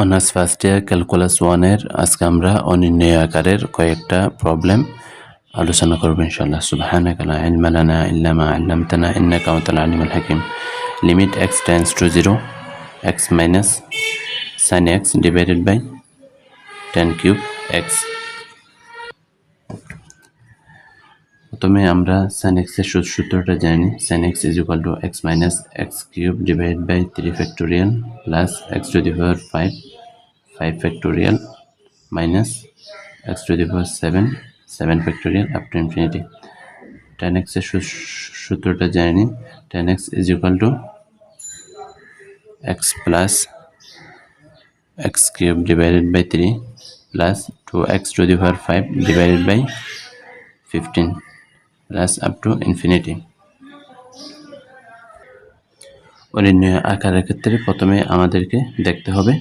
Honours first year, calculus ওয়ানের আজকে আমরা অনির্ণয় আকারের কয়েকটা প্রবলেম আলোচনা করব ইনশাআল্লাহ। সুবহানাকা লা ইলমা 'আল্লামতানা, ইন্নাকা আলিমুল হাকিম। Limit x tends to 0 x minus sin x divided by 10 cube x প্রথমে আমরা sin x এর সূ- সূত্রটা জানি sin x is equal to x minus x cube divided by 3 factorial plus x to the power 5 5 factorial minus x to the power 7 7 factorial up to infinity tan x এর সূ- সূত্রটা জানি tan x is equal to x plus x cube divided by 3 plus 2x to the power 5 divided by 15 plus up to infinity. অনির্ণয় আকারের ক্ষেত্রে প্রথমে আমাদেরকে দেখতে হবে,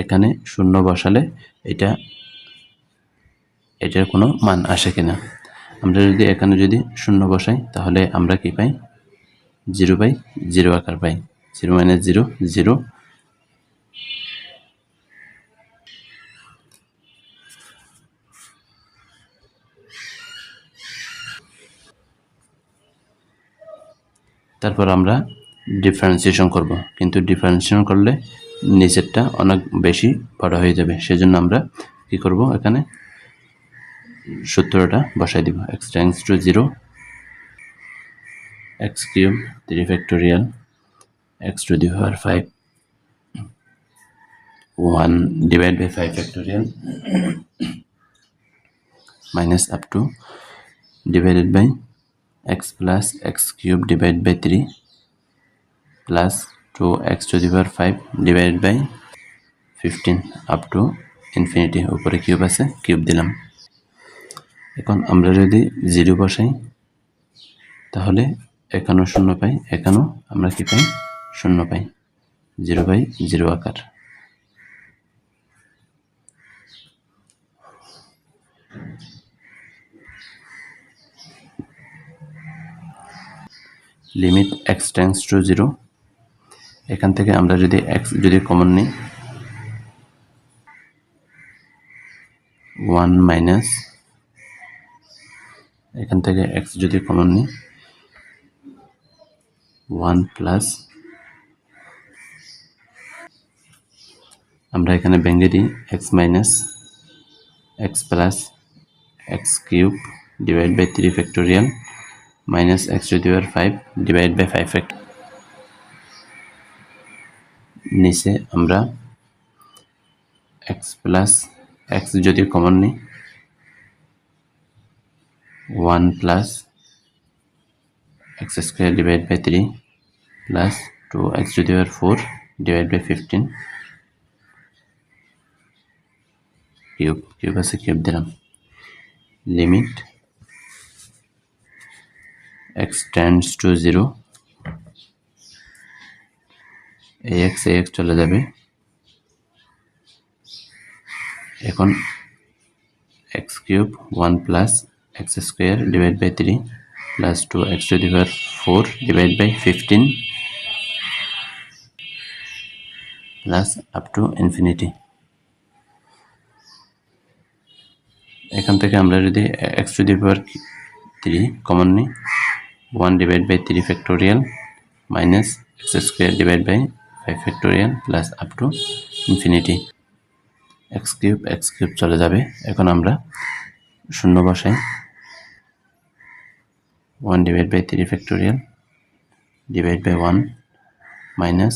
এখানে শূন্য বসালে এটা, এটার কোনো মান আসে কিনা। আমরা যদি এখানে যদি শূন্য বসাই, তাহলে আমরা কি পাই? জিরো পাই, জিরো আকার পাই। জিরো মাইনাস জিরো জিরো তারপর আমরা ডিফারেন্সিয়েশন করব। কিন্তু ডিফারেন্সিয়েশন করলে নিচেরটা অনেক বেশি বড় হয়ে যাবে। সেজন্য আমরা কি করব এখানে? সূত্রটা বসাই দিব। X tends to zero x cube three factorial x to the power five one divide by five factorial minus up to divided by x plus x cube divided by 3 plus 2x to the power 5 divided by 15 up to infinity. উপরে cube আছে cube দিলাম। এখন আমরা যদি zero বসাই, তাহলে এখানেও শূন্য পাই, এখানেও আমরা কি পাই? শূন্য পাই। জিরো বাই জিরো আকার। Limit x tends to zero এখান থেকে আমরা যদি এক্স যদি কমন নিই ওয়ান মাইনাস এখান থেকে এক্স যদি কমন নিই ওয়ান প্লাস আমরা এখানে ভেঙে দিই x minus x plus x cube divide by three factorial minus x to the power five divide by five fact নিচে আমরা এক্স প্লাস এক্স যদি কমন নিই one plus x square divide by three plus two x to the power four divide by fifteen cube cube আছে cube দিলাম limit x tends to 0 ax ax চলে যাবে। এখন x cube 1 plus x square divide by three plus two x to the power four divide by fifteen plus up to infinity এখান থেকে আমরা যদি x to the power three common নিই 1 divided by 3 factorial minus x square divided by 5 factorial plus up to infinity x cube x cube চলে যাবে এখন আমরা শূন্য বসাই 1 divided by 3 factorial divided by 1 minus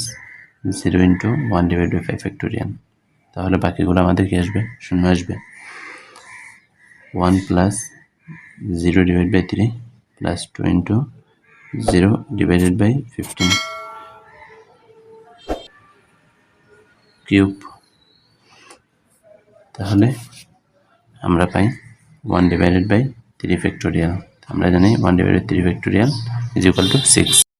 0 into 1 divided by 5 factorial তাহলে বাকিগুলো আমাদের কি আসবে শূন্য আসবে 1 plus 0 divided by 3 plus 2 into 0 divided by 15 cube তাহলে আমরা পাই 1 ডিভাইডেড বাই 3 ফ্যাক্টোরিয়াল আমরা জানি 1 divided 3 factorial is equal to 6